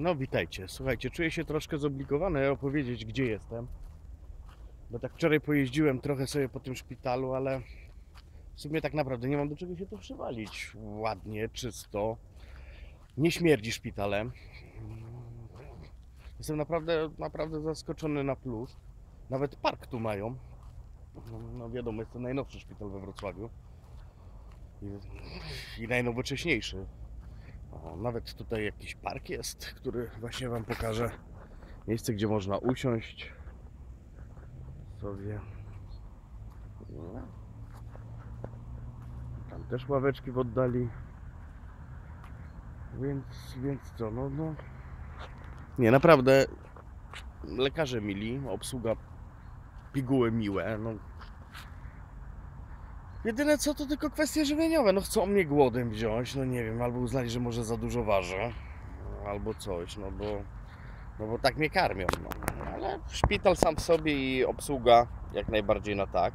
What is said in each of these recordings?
No witajcie. Słuchajcie, czuję się troszkę zobligowany opowiedzieć gdzie jestem. Bo tak wczoraj pojeździłem trochę sobie po tym szpitalu, ale w sumie tak naprawdę nie mam do czego się tu przywalić. Ładnie, czysto. Nie śmierdzi szpitalem. Jestem naprawdę, naprawdę zaskoczony na plus. Nawet park tu mają. No wiadomo, jest to najnowszy szpital we Wrocławiu. I, i najnowocześniejszy. Nawet tutaj jakiś park jest, który właśnie Wam pokażę. Miejsce, gdzie można usiąść sobie. No. Tam też ławeczki w oddali. Więc, więc co, no, no. Nie, naprawdę lekarze mili, obsługa piguły miłe, no. Jedyne co to tylko kwestie żywieniowe. No chcą mnie głodem wziąć, no nie wiem, albo uznali, że może za dużo ważę, albo coś, no bo, no bo tak mnie karmią. No. Ale szpital sam w sobie i obsługa jak najbardziej na tak.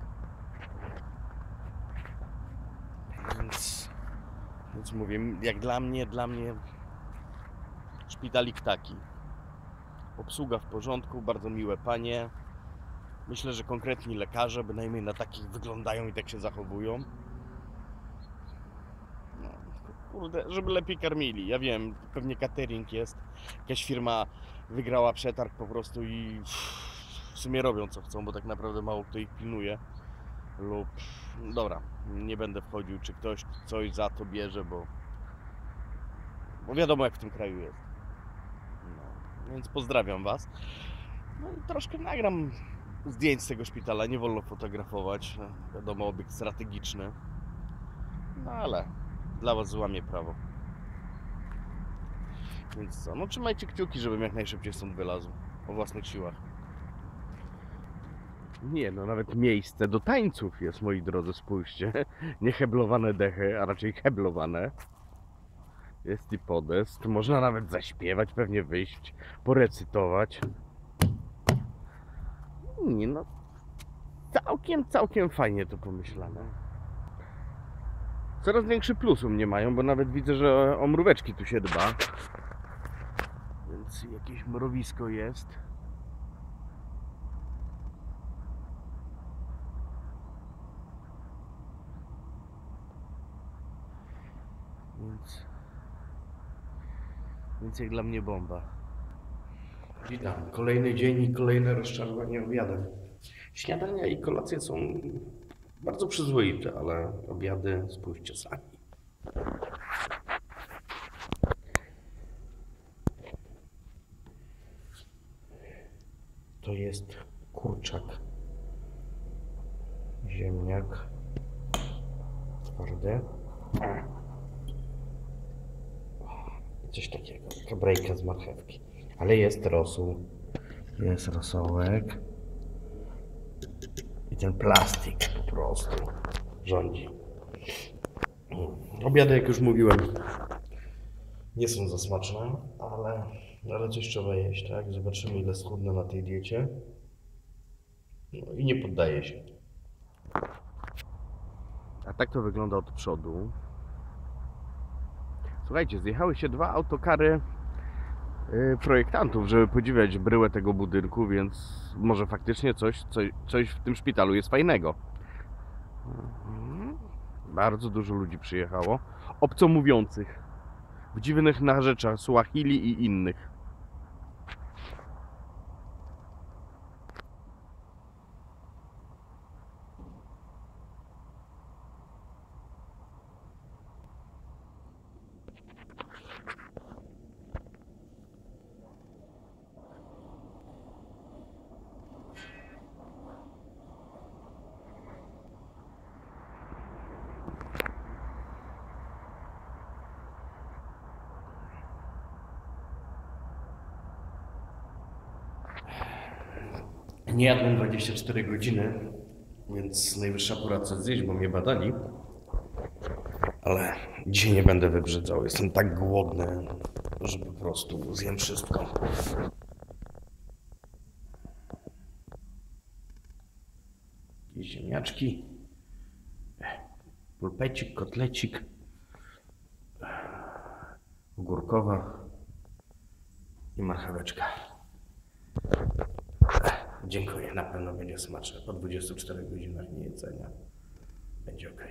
Więc, więc mówię, jak dla mnie, dla mnie szpitalik taki. Obsługa w porządku, bardzo miłe panie. Myślę, że konkretni lekarze bynajmniej na takich wyglądają i tak się zachowują. No, kurde, żeby lepiej karmili. Ja wiem, pewnie catering jest. Jakaś firma wygrała przetarg po prostu i w sumie robią co chcą, bo tak naprawdę mało kto ich pilnuje. Lub, dobra, nie będę wchodził, czy ktoś coś za to bierze, bo, bo wiadomo jak w tym kraju jest. No, więc pozdrawiam Was. No i troszkę nagram zdjęć z tego szpitala nie wolno fotografować. Wiadomo, obiekt strategiczny. No ale dla Was złamie prawo. Więc co? No trzymajcie kciuki, żebym jak najszybciej stąd wylazł. O własnych siłach. Nie, no nawet miejsce do tańców jest, moi drodzy, spójrzcie. Nie heblowane dechy, a raczej heblowane. Jest i podest. Można nawet zaśpiewać, pewnie wyjść, porecytować. No, całkiem, całkiem fajnie to pomyślane. Coraz większy plus u mnie mają, bo nawet widzę, że o mróweczki tu się dba. Więc jakieś mrowisko jest. Więc, więc jak dla mnie bomba. Witam. Kolejny dzień i kolejne rozczarowanie obiadem. Śniadania i kolacje są bardzo przyzwoite, ale obiady spójrzcie sami. To jest kurczak, ziemniak, twardy. Coś takiego, kabrejka z marchewki. Ale jest rosół. Jest rosołek. I ten plastik po prostu rządzi. Obiady, jak już mówiłem, nie są za smaczne, ale, ale coś trzeba jeść, tak? Zobaczymy, ile schudnę na tej diecie. No i nie poddaję się. A tak to wygląda od przodu. Słuchajcie, zjechały się dwa autokary projektantów, żeby podziwiać bryłę tego budynku, więc może faktycznie coś, coś, coś w tym szpitalu jest fajnego. Mhm. Bardzo dużo ludzi przyjechało. Obcomówiących. W dziwnych narzeczach Swahili i innych. Nie jadłem 24 godziny, więc najwyższa pora coś zjeść, bo mnie badali. Ale dzisiaj nie będę wybrzydzał. Jestem tak głodny, że po prostu zjem wszystko. Jakieś ziemniaczki, pulpecik, kotlecik, ogórkowa, I marcheweczka. Dziękuję, na pewno będzie smaczne. Po 24 godzinach niejedzenia będzie ok.